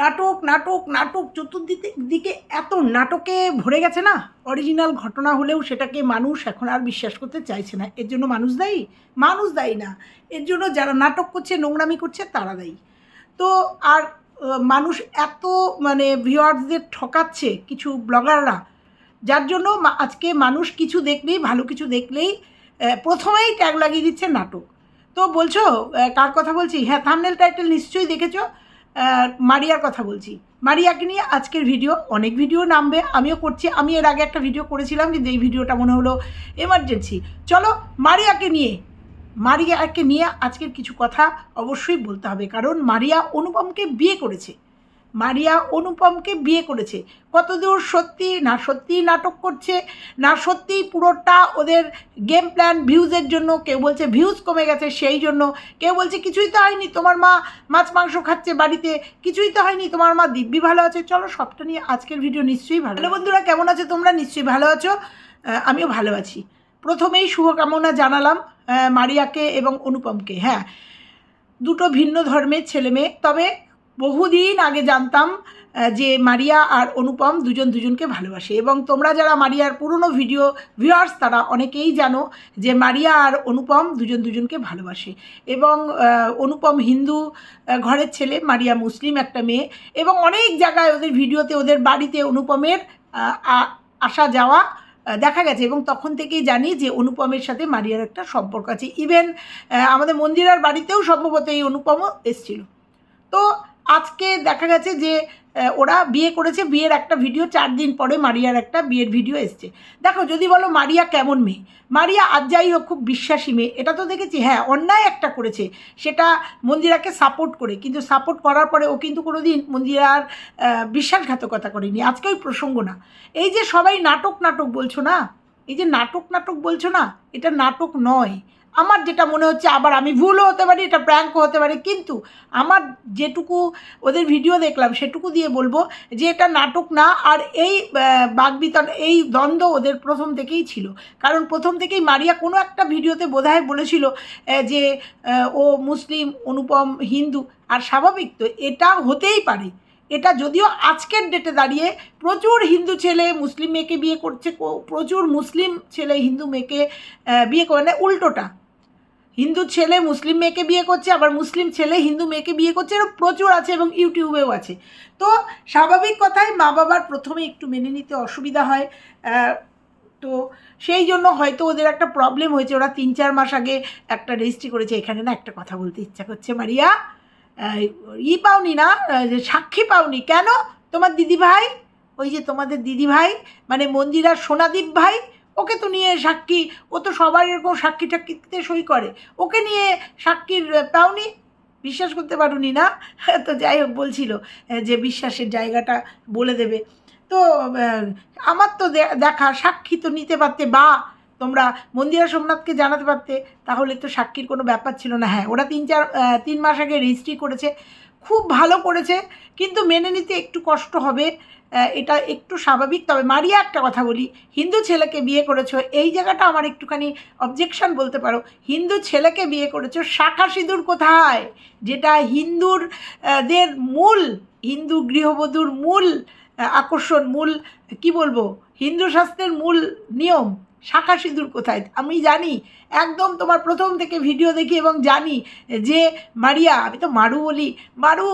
নাটক নাটক নাটক, চতুর্দিকে দিকে এত নাটকে ভরে গেছে না? অরিজিনাল ঘটনা হলেও সেটাকে মানুষ এখন আর বিশ্বাস করতে চাইছে না। এর জন্য মানুষ দায়ী? মানুষ দায়ী না। এর জন্য যারা নাটক করছে, নোংরামি করছে, তারা দায়ী। তো আর মানুষ এত মানে ভিউয়ার্সদের ঠকাচ্ছে কিছু ব্লগাররা, যার জন্য আজকে মানুষ কিছু দেখলেই, ভালো কিছু দেখলেই প্রথমেই ট্যাগ লাগিয়ে দিচ্ছে নাটক। তো বলছো কার কথা বলছি? হ্যাঁ থামনেল টাইটেল নিশ্চয়ই দেখেছ। মারিয়ার কথা বলছি। মারিয়াকে নিয়ে আজকের ভিডিও অনেক ভিডিও নামবে, আমিও করছি। আমি এর আগে একটা ভিডিও করেছিলাম কিন্তু এই ভিডিওটা মনে হলো এমার্জেন্সি চলো মারিয়াকে নিয়ে মারিয়াকে নিয়ে আজকের কিছু কথা অবশ্যই বলতে হবে। কারণ মারিয়া অনুপমকে বিয়ে করেছে। মারিয়া অনুপমকে বিয়ে করেছে। কতদূর সত্যি, না সত্যি নাটক করছে, না সত্যি পুরোটা ওদের গেম প্ল্যান ভিউজের জন্য, কেউ বলছে ভিউজ কমে গেছে সেই জন্য, কেউ বলছে কিছুই তো হয়নি, তোমার মা মাছ মাংস খাচ্ছে বাড়িতে, কিছুই তো হয়নি, তোমার মা দিব্যি ভালো আছে। চলো সবটা নিয়ে আজকের ভিডিও নিশ্চয়ই ভালো। বন্ধুরা, কেমন আছে তোমরা? নিশ্চয়ই ভালো আছো? আমিও ভালো আছি। প্রথমেই শুভকামনা জানালাম মারিয়াকে এবং অনুপমকে। হ্যাঁ দুটো ভিন্ন ধর্মের ছেলে মেয়ে তবে বহুদিন আগে জানতাম যে মারিয়া আর অনুপম দুজন দুজনকে ভালোবাসে। এবং তোমরা যারা মারিয়ার পুরনো ভিডিও ভিউয়ার্স তারা অনেকেই জানো যে মারিয়া আর অনুপম দুজন দুজনকে ভালোবাসে। এবং অনুপম হিন্দু ঘরের ছেলে, মারিয়া মুসলিম একটা মেয়ে। এবং অনেক জায়গায় ওদের ভিডিওতে, ওদের বাড়িতে অনুপমের আসা যাওয়া দেখা গেছে। এবং তখন থেকেই জানি যে অনুপমের সাথে মারিয়ার একটা সম্পর্ক আছে। ইভেন আমাদের মন্দিরার বাড়িতেও সম্ভবত এই অনুপমও এসছিল। তো আজকে দেখা গেছে যে ওরা বিয়ে করেছে, বিয়ের একটা ভিডিও, চার দিন পরে মারিয়ার একটা বিয়ের ভিডিও এসছে। দেখো, যদি বলো মারিয়া কেমন মেয়ে? মারিয়া আজ যাই হোক খুব বিশ্বাসী মেয়ে। এটা তো দেখেছি হ্যাঁ অন্যায় একটা করেছে। সেটা মন্দিরাকে সাপোর্ট করে। কিন্তু সাপোর্ট করার পরে ও কিন্তু কোনো দিন মন্দিরার বিশ্বাসঘাতকতা করেনি। আজকে ওই প্রসঙ্গ না। এই যে সবাই নাটক নাটক বলছো না? এই যে নাটক নাটক বলছো না? এটা নাটক নয়। আমার যেটা মনে হচ্ছে, আবার আমি ভুলও হতে পারি, এটা প্র্যাঙ্কও হতে পারে, কিন্তু আমার যেটুকু ওদের ভিডিও দেখলাম, সেটুকু দিয়ে বলব যে এটা নাটক না, আর এই বাগবিতন, এই দ্বন্দ্ব ওদের প্রথম থেকেই ছিল। কারণ প্রথম থেকেই মারিয়া কোনো একটা ভিডিওতে বোধহয় বলেছিল যে ও মুসলিম, অনুপম, হিন্দু, আর স্বাভাবিক তো এটা হতেই পারে। এটা যদিও আজকের ডেটে দাঁড়িয়ে প্রচুর হিন্দু ছেলে মুসলিম মেয়েকে বিয়ে করছে প্রচুর মুসলিম ছেলে হিন্দু মেয়েকে বিয়ে করে না উল্টোটা। হিন্দু ছেলে মুসলিম মেয়েকে বিয়ে করছে, আবার মুসলিম ছেলে হিন্দু মেয়েকে বিয়ে করছে, এরকম প্রচুর আছে এবং ইউটিউবেও আছে। তো স্বাভাবিক কথাই মা বাবার প্রথমে একটু মেনে নিতে অসুবিধা হয় তো সেই জন্য হয়তো ওদের একটা প্রবলেম হয়েছে। ওরা তিন চার মাস আগে একটা রেজিস্ট্রি করেছে, এখানে না একটা কথা বলতে ইচ্ছা করছে, মারিয়া। ই পাওনি না সাক্ষী পাওনি। কেন? তোমার দিদি ভাই ওই যে তোমাদের দিদি ভাই মানে মন্দিরার সোনাদীপ ভাই ওকে তো নিয়ে সাক্ষী, ও তো সবার এরকম সাক্ষী টাক্ষীতে সই করে। ওকে নিয়ে সাক্ষীর পাওনি বিশ্বাস করতে পারোনি না? তো যাই হোক বলছিল যে বিশ্বাসের জায়গাটা বলে দেবে। তো আমার তো দেখা, সাক্ষী তো নিতে পারতে, বা তোমরা মন্দিরা সোমনাথকে জানাতে পারতে, তাহলে তো সাক্ষীর কোনো ব্যাপার ছিল না। হ্যাঁ ওরা তিন চার তিন মাস আগে রেজিস্ট্রি করেছে, খুব ভালো করেছে, কিন্তু মেনে নিতে একটু কষ্ট হবে। এটা একটু স্বাভাবিক। তবে মারিয়া একটা কথা বলি, হিন্দু ছেলেকে বিয়ে করেছ, এই জায়গাটা আমার একটুখানি অবজেকশন বলতে পারো। হিন্দু ছেলেকে বিয়ে করেছ, শাখা সিঁদুর কোথায়? যেটা হিন্দুর দের মূল, হিন্দু গৃহবধূর মূল আকর্ষণ, মূল, কি বলব? হিন্দু শাস্ত্রের মূল নিয়ম। শাখা সিঁদুর কোথায়? আমি জানি, একদম তোমার প্রথম থেকে ভিডিও দেখি এবং জানি যে মারিয়া, আমি তো মারু বলি, মারু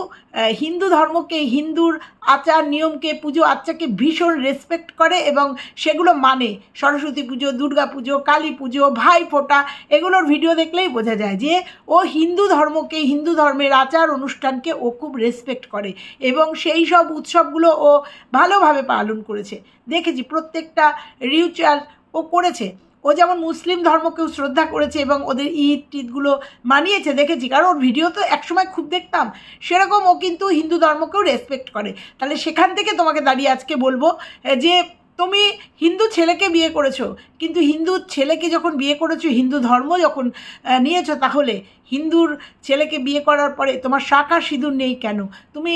হিন্দু ধর্মকে, হিন্দুর আচার নিয়মকে, পুজো আচ্চাকে ভীষণ রেসপেক্ট করে এবং সেগুলো মানে। সরস্বতী পুজো, দুর্গা পুজো, কালী পুজো, ভাই ফোঁটা, এগুলোর ভিডিও দেখলেই বোঝা যায় যে ও হিন্দু ধর্মকে, হিন্দু ধর্মের আচার অনুষ্ঠানকে ও খুব রেসপেক্ট করে এবং সেই সব উৎসবগুলো ও ভালোভাবে পালন করেছে। দেখেছি প্রত্যেকটা রিচুয়াল ও করেছে ও যেমন মুসলিম ধর্মকেও শ্রদ্ধা করেছে এবং ওদের ঈদ টিদগুলো মানিয়েছে, দেখেছি। কারণ ওর ভিডিও তো একসময় খুব দেখতাম। সেরকম ও কিন্তু হিন্দু ধর্মকেও রেসপেক্ট করে। তাহলে সেখান থেকে তোমাকে দাঁড়িয়ে আজকে বলব যে তুমি হিন্দু ছেলেকে বিয়ে করেছ, কিন্তু হিন্দু ছেলেকে যখন বিয়ে করেছ, হিন্দু ধর্ম যখন নিয়েছো, তাহলে হিন্দুর ছেলেকে বিয়ে করার পরে তোমার শাখা সিঁদুর নেই কেন? তুমি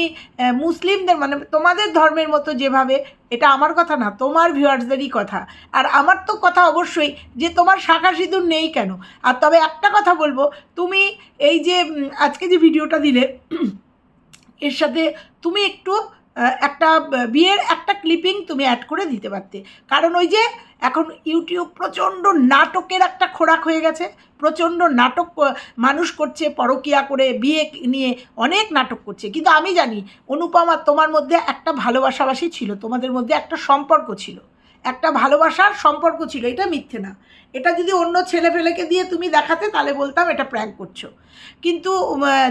মুসলিমদের মানে তোমাদের ধর্মের মতো যেভাবে, এটা আমার কথা না, তোমার ভিউয়ার্সদেরই কথা। আর আমার তো কথা অবশ্যই যে তোমার শাখা সিঁদুর নেই কেন? আর তবে একটা কথা বলব, তুমি এই যে আজকে যে ভিডিওটা দিলে, এর সাথে তুমি একটু একটা বিয়ের একটা ক্লিপিং তুমি অ্যাড করে দিতে পারতে। কারণ ওই যে এখন ইউটিউব প্রচণ্ড নাটকের একটা খোরাক হয়ে গেছে। প্রচণ্ড নাটক মানুষ করছে, পরকিয়া করে, বিয়ে নিয়ে অনেক নাটক করছে। কিন্তু আমি জানি, অনুপমা তোমার মধ্যে একটা ভালোবাসাবাসী ছিল, তোমাদের মধ্যে একটা সম্পর্ক ছিল। একটা ভালোবাসার সম্পর্ক ছিল, এটা মিথ্যে না। এটা যদি অন্য ছেলে ফেলেকে দিয়ে তুমি দেখাতে, তাহলে বলতাম এটা প্র্যাঙ্ক করছ। কিন্তু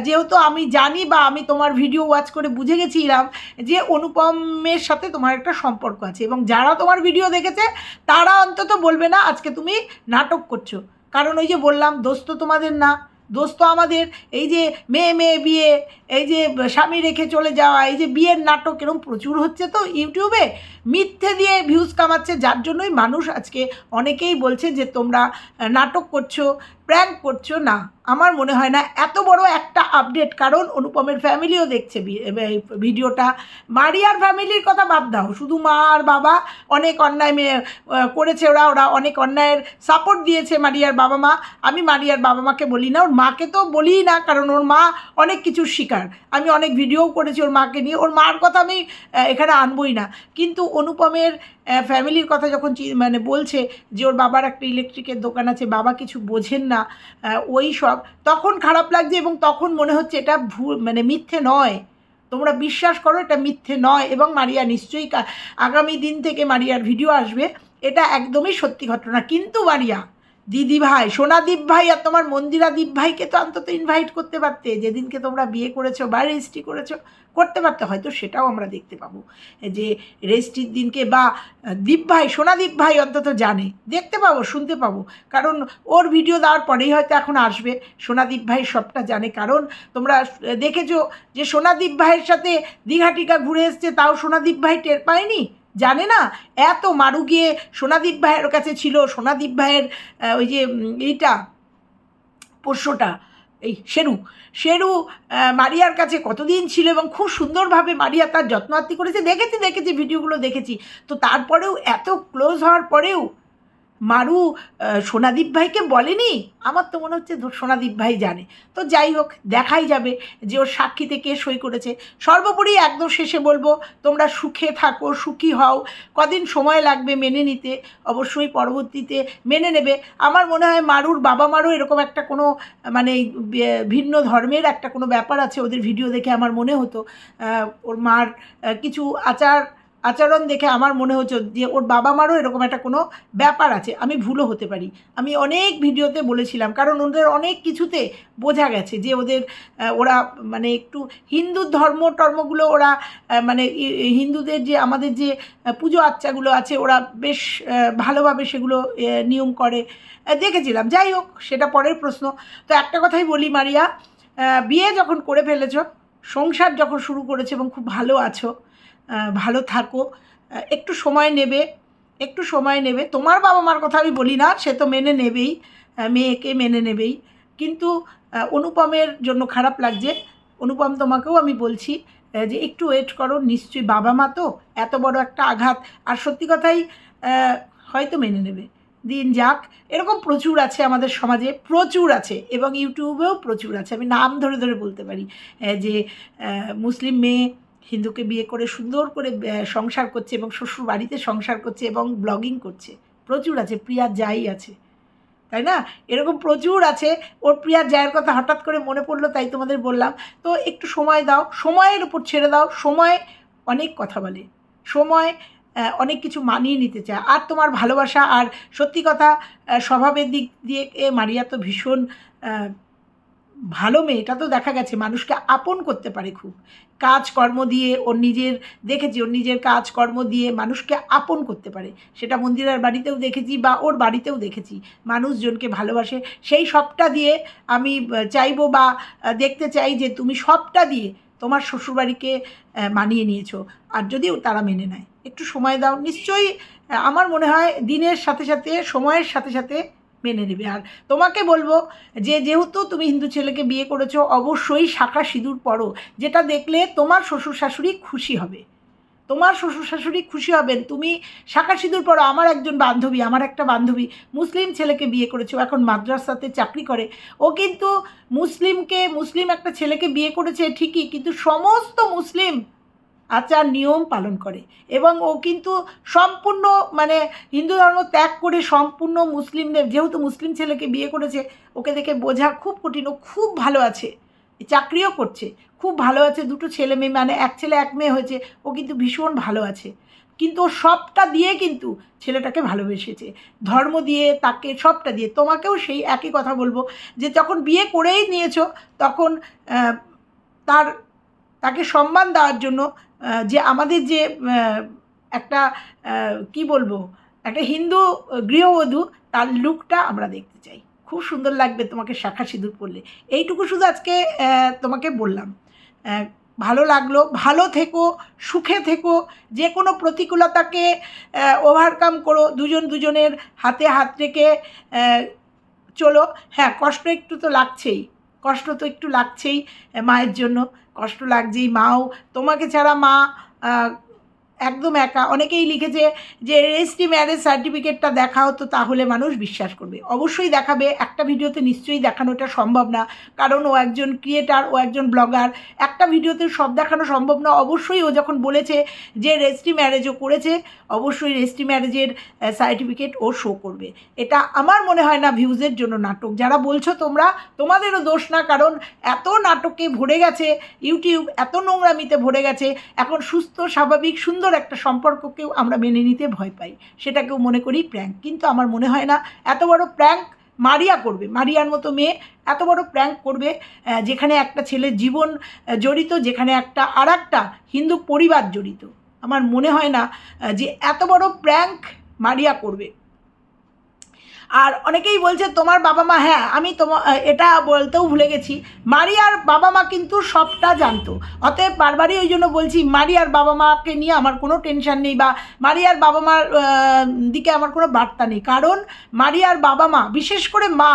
যেহেতু আমি জানি বা আমি তোমার ভিডিও ওয়াচ করে বুঝে গেছিলাম যে অনুপমের সাথে তোমার একটা সম্পর্ক আছে এবং যারা তোমার ভিডিও দেখেছে, তারা অন্তত বলবে না আজকে তুমি নাটক করছ। কারণ ওই যে বললাম দোস্ত তোমাদের না দোস্ত আমাদের। এই যে মেয়ে মেয়ে বিয়ে, এই যে স্বামী রেখে চলে যাওয়া, এই যে বিয়ের নাটক এরকম প্রচুর হচ্ছে তো ইউটিউবে। মিথ্যে দিয়ে ভিউজ কামাচ্ছে, যার জন্যই মানুষ আজকে অনেকেই বলছে যে তোমরা নাটক করছ প্র্যাঙ্ক করছ। না, আমার মনে হয় না। এত বড় একটা আপডেট কারণ অনুপমের ফ্যামিলিও দেখছে ভিডিওটা। মারিয়ার ফ্যামিলির কথা বাদ দাও। শুধু মা আর বাবা অনেক অন্যায় মেয়ে করেছে ওরা। ওরা অনেক অন্যায়ের সাপোর্ট দিয়েছে মারিয়ার বাবা মা। আমি মারিয়ার বাবা মাকে বলি না। ওর মাকে তো বলিই না, কারণ ওর মা অনেক কিছুর শিকার। আমি অনেক ভিডিও করেছি ওর মাকে নিয়ে। ওর মার কথা আমি এখানে আনবই না। কিন্তু অনুপমের ফ্যামিলির কথা যখন মানে বলছে যে ওর বাবার একটা ইলেকট্রিকের দোকান আছে, বাবা কিছু বোঝেন না ওই সব, তখন খারাপ লাগছে এবং তখন মনে হচ্ছে এটা ভুল মানে মিথ্যে নয়। তোমরা বিশ্বাস করো এটা মিথ্যে নয় এবং মারিয়া নিশ্চয়ই আগামী দিন থেকে মারিয়ার ভিডিও আসবে, এটা একদমই সত্যি ঘটনা। কিন্তু মারিয়া দিদি ভাই সোনাদীপ ভাই আর তোমার মন্দিরা দীপ ভাইকে তো অন্তত ইনভাইট করতে পারতে। যেদিনকে তোমরা বিয়ে করেছ বা রেজিস্ট্রি করেছ, করতে পারতে। হয়তো সেটাও আমরা দেখতে পাবো। যে রেজিস্ট্রির দিনকে বা দীপ ভাই সোনাদীপ ভাই অন্তত জানে। দেখতে পাবো, শুনতে পাবো। কারণ ওর ভিডিও দেওয়ার পরেই হয়তো এখন আসবে। সোনাদীপ ভাই সবটা জানে। কারণ তোমরা দেখেছ যে সোনাদীপ ভাইয়ের সাথে দীঘাটিকা ঘুরে এসছে, তাও সোনাদীপ ভাই টের পায়নি? জানে না? এত মারু গিয়ে সোনাদীপ ভাইয়ের কাছে ছিল, সোনাদীপ ভাইয়ের ওই যে এইটা পোষ্যটা, এই শেরু। শেরু মারিয়ার কাছে কতদিন ছিল এবং খুব সুন্দরভাবে মারিয়া তার যত্নার্থী করেছে। দেখেছি দেখেছি, ভিডিওগুলো দেখেছি। তো তারপরেও এত ক্লোজ হওয়ার পরেও মারু সোনাদীপ ভাইকে বলেনি? আমার তো মনে হচ্ছে সোনাদীপ ভাই জানে। তো যাই হোক, দেখাই যাবে যে ওর সাক্ষীতে কে সই করেছে। সর্বোপরি একদম শেষে বলব, তোমরা সুখে থাকো, সুখী হও। কদিন সময় লাগবে মেনে নিতে। অবশ্যই পরবর্তীতে মেনে নেবে। আমার মনে হয় মারুর বাবা মারও এরকম একটা কোনো মানে ভিন্ন ধর্মের একটা কোনো ব্যাপার আছে। ওদের ভিডিও দেখে আমার মনে হতো ওর মার কিছু আচার আচরণ দেখে আমার মনে হচ্ছে যে ওর বাবা মারও এরকম একটা কোনো ব্যাপার আছে। আমি ভুলও হতে পারি। আমি অনেক ভিডিওতে বলেছিলাম, কারণ ওদের অনেক কিছুতে বোঝা গেছে যে ওদের ওরা মানে একটু হিন্দু ধর্ম টর্মগুলো ওরা মানে হিন্দুদের যে আমাদের যে পুজো আচ্চাগুলো আছে ওরা বেশ ভালোভাবে সেগুলো নিয়ম করে। দেখেছিলাম। যাই হোক, সেটা পরের প্রশ্ন। তো একটা কথাই বলি মারিয়া বিয়ে যখন করে ফেলেছ, সংসার যখন শুরু করেছ এবং খুব ভালো আছো ভালো থাকো। একটু সময় নেবে, একটু সময় নেবে। তোমার বাবা মার কথা আমি বলি না, সে তো মেনে নেবেই মেয়েকে মেনে নেবেই। কিন্তু অনুপমের জন্য খারাপ লাগছে। অনুপম তোমাকেও আমি বলছি যে একটু ওয়েট করো, নিশ্চয়ই বাবা মা তো, এত বড় একটা আঘাত। আর সত্যি কথাই হয়তো মেনে নেবে। দিন যাক, এরকম প্রচুর আছে আমাদের সমাজে, প্রচুর আছে, এবং ইউটিউবেও প্রচুর আছে। আমি নাম ধরে ধরে বলতে পারি যে মুসলিম মেয়ে হিন্দুকে বিয়ে করে সুন্দর করে সংসার করছে এবং শ্বশুর বাড়িতে সংসার করছে এবং ব্লগিং করছে। প্রচুর আছে, প্রিয়া যাই আছে। তাই না? এরকম প্রচুর আছে। ওর প্রিয়ার জায়ের কথা হঠাৎ করে মনে পড়ল, তাই তোমাদের বললাম। তো একটু সময় দাও, সময়ের উপর ছেড়ে দাও, সময় অনেক কথা বলে। সময় অনেক কিছু মানিয়ে নিতে চায়। আর তোমার ভালোবাসা আর সত্যি কথা স্বভাবের দিক দিয়ে, এ, মারিয়া তো ভীষণ ভালো মেয়ে, এটা তো দেখা গেছে, মানুষকে আপন করতে পারে খুব। কাজকর্ম দিয়ে ওর নিজের, দেখেছি ওর নিজের কাজকর্ম দিয়ে মানুষকে আপন করতে পারে। সেটা মন্দিরার বাড়িতেও দেখেছি বা ওর বাড়িতেও দেখেছি। মানুষজনকে ভালোবাসে। সেই সবটা দিয়ে আমি চাইব বা দেখতে চাই যে তুমি সবটা দিয়ে তোমার শ্বশুরবাড়িকে মানিয়ে নিয়েছো। আর যদিও তারা মেনে নেয়। একটু সময় দাও। নিশ্চয়ই আমার মনে হয় দিনের সাথে সাথে, সময়ের সাথে সাথে মেনে নেবে। আর তোমাকে বলব যে, যেহেতু তুমি হিন্দু ছেলেকে বিয়ে করেছ, অবশ্যই শাখা সিঁদুর পরো। যেটা দেখলে তোমার শ্বশুর শাশুড়ি খুশি হবে। তোমার শ্বশুর শাশুড়ি খুশি হবেন। তুমি শাখা সিঁদুর পরো। আমার একজন বান্ধবী, আমার একটা বান্ধবী মুসলিম ছেলেকে বিয়ে করেছে। এখন মাদ্রাসাতে চাকরি করে। ও কিন্তু মুসলিমকে, মুসলিম একটা ছেলেকে বিয়ে করেছে ঠিকই, কিন্তু সমস্ত মুসলিম আচার নিয়ম পালন করে। এবং ও কিন্তু সম্পূর্ণ মানে হিন্দু ধর্ম ত্যাগ করে সম্পূর্ণ মুসলিমদের, যেহেতু মুসলিম ছেলেকে বিয়ে করেছে, ওকে দেখে বোঝা খুব কঠিন। ও খুব ভালো আছে, চাকরিও করছে, খুব ভালো আছে। দুটো ছেলে মেয়ে মানে এক ছেলে, এক মেয়ে হয়েছে, ও কিন্তু ভীষণ ভালো আছে। কিন্তু ও সবটা দিয়ে কিন্তু ছেলেটাকে ভালোবেসেছে। ধর্ম দিয়ে, তাকে সবটা দিয়ে। তোমাকেও সেই একই কথা বলব যে যখন বিয়ে করেই নিয়েছো, তখন তার তাকে সম্মান দেওয়ার জন্য যে আমাদের যে একটা কি বলব, একটা হিন্দু গৃহবধূ, তার লুকটা আমরা দেখতে চাই। খুব সুন্দর লাগবে তোমাকে শাখা সিঁদুর পরলে। এইটুকু শুধু আজকে তোমাকে বললাম। ভালো লাগল, ভালো থেকো, সুখে থেকো, যে কোনো প্রতিকূলতাকে ওভারকাম করো, দুজন দুজনের হাতে হাত রেখে চলো। হ্যাঁ কষ্ট একটু তো লাগছেই। কষ্ট তো একটু লাগছেই মায়ের জন্য। কষ্ট লাগছেই মাও। তোমাকে ছাড়া মা একদম একা। অনেকেই লিখেছে যে, রেজিস্ট্রি ম্যারেজ সার্টিফিকেটটা দেখা হতো তাহলে মানুষ বিশ্বাস করবে। অবশ্যই দেখাবে। একটা ভিডিওতে নিশ্চয়ই দেখানোটা সম্ভব না। কারণ ও একজন ক্রিয়েটার, ও একজন ব্লগার। একটা ভিডিওতে সব দেখানো সম্ভব না। অবশ্যই ও যখন বলেছে যে, রেজিস্ট্রি ম্যারেজও করেছে অবশ্যই রেজিস্ট্রি ম্যারেজের সার্টিফিকেট ও শো করবে। এটা আমার মনে হয় না ভিউজের জন্য নাটক। যারা বলছো তোমরা, তোমাদেরও দোষ না, কারণ এত নাটকে ভরে গেছে ইউটিউব এত নোংরামিতে ভরে গেছে, এখন সুস্থ, স্বাভাবিক, সুন্দর একটা সম্পর্ককেও আমরা মেনে নিতে ভয় পাই। সেটাকেও মনে করি প্র্যাঙ্ক কিন্তু আমার মনে হয় না, এত বড় প্র্যাঙ্ক মারিয়া করবে, মারিয়ার মতো মেয়ে এত বড় প্র্যাঙ্ক করবে যেখানে একটা ছেলের জীবন জড়িত, যেখানে একটা আর একটা হিন্দু পরিবার জড়িত। আমার মনে হয় না যে এত বড় প্র্যাঙ্ক মারিয়া করবে। আর অনেকেই বলছে, তোমার বাবা মা হ্যাঁ আমি তোমার এটা বলতেও ভুলে গেছি, মারিয়ার বাবা মা কিন্তু সবটা জানতো। অতএব বারবারই ওই জন্য বলছি, মারিয়ার বাবা মাকে নিয়ে আমার কোনো টেনশন নেই বা মারিয়ার বাবা মার দিকে আমার কোনো বার্তা নেই। কারণ মারিয়ার বাবা মা, বিশেষ করে মা,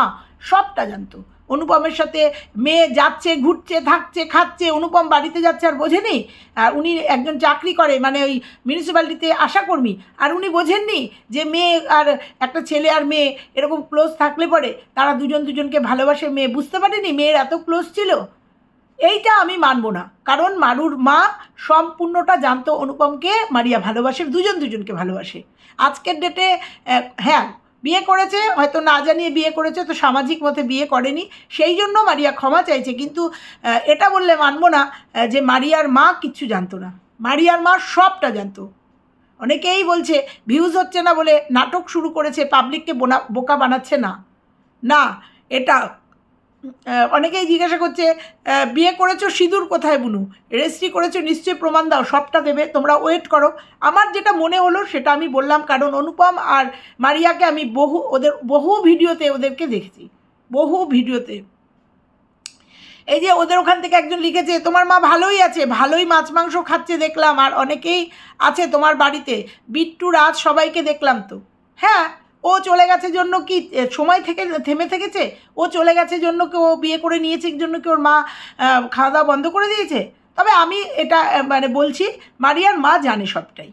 সবটা জানতো। অনুপমের সাথে মেয়ে যাচ্ছে, ঘুরছে, থাকছে, খাচ্ছে, অনুপম বাড়িতে যাচ্ছে আর বোঝেনি? আর উনি একজন চাকরি করে মানে ওই মিউনিসিপ্যালিটিতে আশাকর্মী। আর উনি বোঝেননি যে মেয়ে আর একটা ছেলে আর মেয়ে এরকম ক্লোজ থাকলে পরে তারা দুজন দুজনকে ভালোবাসে, মেয়ে বুঝতে পারেনি মেয়ের এত ক্লোজ ছিল? এইটা আমি মানব না। কারণ মারুর মা সম্পূর্ণটা জানতো অনুপমকে, মারিয়া ভালোবাসে, দুজন দুজনকে ভালোবাসে। আজকের ডেটে হ্যাঁ বিয়ে করেছে, হয়তো না জানিয়ে বিয়ে করেছে, তো সামাজিক মতে বিয়ে করেনি। সেই জন্য মারিয়া ক্ষমা চাইছে। কিন্তু এটা বললে মানব না যে মারিয়ার মা কিচ্ছু জানতো না। মারিয়ার মা সবটা জানতো। অনেকেই বলছে ভিউজ হচ্ছে না বলে নাটক শুরু করেছে পাবলিককে বোনা, বোকা বানাচ্ছে না। না, এটা অনেকেই জিজ্ঞাসা করছে বিয়ে করেছ সিঁদুর কোথায় বুনু? রেজিস্ট্রি করেছ, নিশ্চয়ই প্রমাণ দাও, সবটা দেবে, তোমরা ওয়েট করো। আমার যেটা মনে হলো, সেটা আমি বললাম, কারণ অনুপম আর মারিয়াকে আমি বহু, ওদের বহু ভিডিওতে ওদেরকে দেখেছি। বহু ভিডিওতে। এই যে ওদের ওখান থেকে একজন লিখেছে, তোমার মা ভালোই আছে, ভালোই মাছ মাংস খাচ্ছে দেখলাম, আর অনেকেই আছে তোমার বাড়িতে। বিট্টু রাজ সবাইকে দেখলাম তো। হ্যাঁ ও চলে গেছে জন্য কি সময় থেকে থেমে থেকেছে? ও চলে গেছে জন্য কি ও বিয়ে করে নিয়েছে জন্য কি ওর মা খাওয়া দাওয়া বন্ধ করে দিয়েছে? তবে আমি এটা মানে বলছি, মারিয়ার মা জানে সবটাই।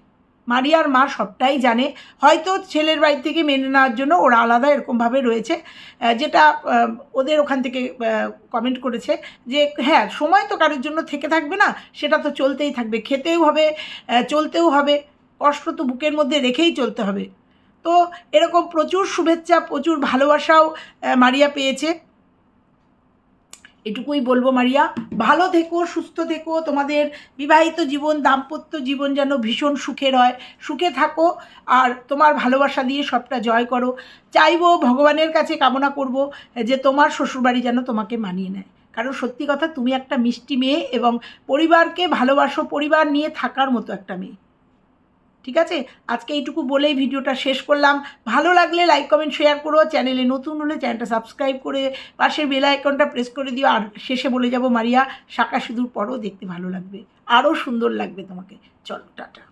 মারিয়ার মা সবটাই জানে। হয়তো ছেলের বাড়ি থেকে মেনে নেওয়ার জন্য ওরা আলাদা এরকমভাবে রয়েছে যেটা ওদের ওখান থেকে কমেন্ট করেছে যে হ্যাঁ সময় তো কারোর জন্য থেকে থাকবে না, সেটা তো চলতেই থাকবে। খেতেও হবে চলতেও হবে। কষ্ট তো বুকের মধ্যে রেখেই চলতে হবে। তো এরকম প্রচুর শুভেচ্ছা, প্রচুর ভালোবাসাও মারিয়া পেয়েছে। এটুকুই বলব মারিয়া, ভালো থেকো, সুস্থ থেকো, তোমাদের বিবাহিত জীবন, দাম্পত্য জীবন যেন ভীষণ সুখের হয়। সুখে থাকো আর তোমার ভালোবাসা দিয়ে সবটা জয় করো। চাইব ভগবানের কাছে কামনা করব যে তোমার শ্বশুরবাড়ি যেন তোমাকে মানিয়ে নেয়। কারণ সত্যি কথা, তুমি একটা মিষ্টি মেয়ে এবং পরিবারকে ভালোবাসো, পরিবার নিয়ে থাকার মতো একটা মেয়ে। ঠিক আছে? আজকে এইটুকু বলেই ভিডিওটা শেষ করলাম। ভালো লাগলে লাইক কমেন্ট শেয়ার করো। চ্যানেলে নতুন হলে চ্যানেলটা সাবস্ক্রাইব করে পাশের বেল আইকনটা প্রেস করে দিও। আর শেষে বলে যাব, মারিয়া শাঁকা সিঁদুর পরও দেখতে ভালো লাগবে। আরও সুন্দর লাগবে তোমাকে। চলো, টাটা।